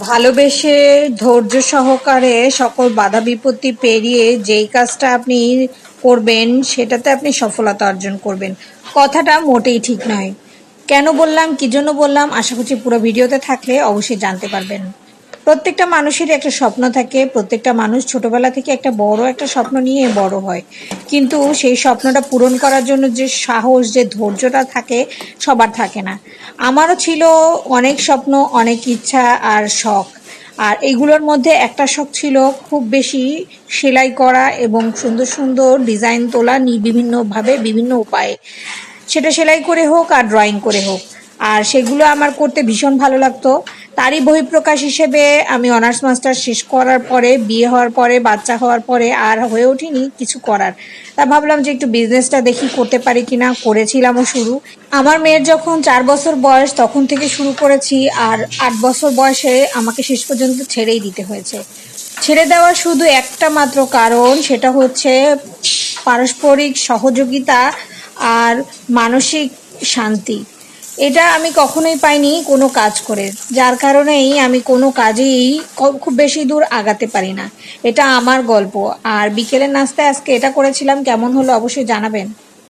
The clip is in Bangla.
ভালোবেসে ধৈর্য সহকারে সকল বাধা বিপত্তি পেরিয়ে যেই কাজটা আপনি করবেন, সেটাতে আপনি সফলতা অর্জন করবেন। কথাটা মোটেই ঠিক নয়। কেন বললাম, কি জন্য বললাম, আশা করছি পুরো ভিডিওতে থাকলে অবশ্যই জানতে পারবেন। প্রত্যেকটা মানুষের একটা স্বপ্ন থাকে, প্রত্যেকটা মানুষ ছোটবেলা থেকে একটা বড় একটা স্বপ্ন নিয়ে বড় হয়। কিন্তু সেই স্বপ্নটা পূরণ করার জন্য যে সাহস, যে ধৈর্যটা থাকে, সবার থাকে না। আমারও ছিল অনেক স্বপ্ন, অনেক ইচ্ছা আর শখ। আর এইগুলোর মধ্যে একটা শখ ছিল খুব বেশি সেলাই করা এবং সুন্দর সুন্দর ডিজাইন তোলা বিভিন্নভাবে, বিভিন্ন উপায়ে। সেটা সেলাই করে হোক আর ড্রয়িং করে হোক। আর সেগুলো আমার করতে ভীষণ ভালো লাগতো। তারই বহিঃপ্রকাশ হিসেবে আমি অনার্স মাস্টার শেষ করার পরে, বিয়ে হওয়ার পরে, বাচ্চা হওয়ার পরে আর হয়ে ওঠেনি কিছু করার। তা ভাবলাম যে একটু বিজনেসটা দেখি করতে পারি কিনা, করেছিলামও শুরু। আমার মেয়ের যখন চার বছর বয়স তখন থেকে শুরু করেছি আর আট বছর বয়সে আমাকে শেষ পর্যন্ত ছেড়েই দিতে হয়েছে। ছেড়ে দেওয়ার শুধু একটা মাত্র কারণ, সেটা হচ্ছে পারস্পরিক সহযোগিতা আর মানসিক শান্তি। এটা আমি কখনোই পাইনি কোনো কাজ করে। যার কারণেই আমি কোনো কাজেই খুব বেশি দূর আগাতে পারি না। এটা আমার গল্প। আর বিকেলের নাস্তায় আজকে এটা করেছিলাম। কেমন হলো অবশ্যই জানাবেন।